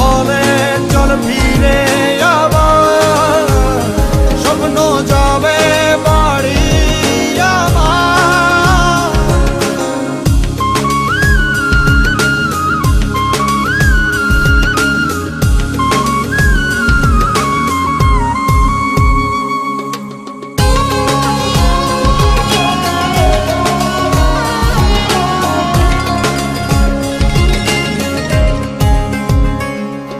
বলে চল ফিরে।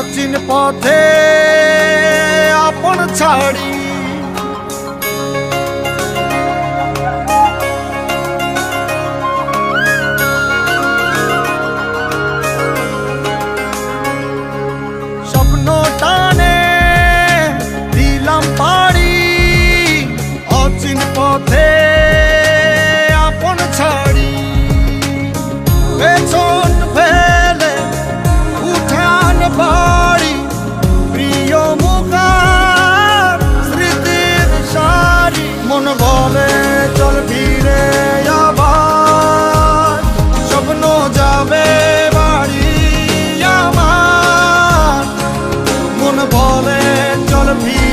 অচিন পথে আপন ছাড়ি gotta be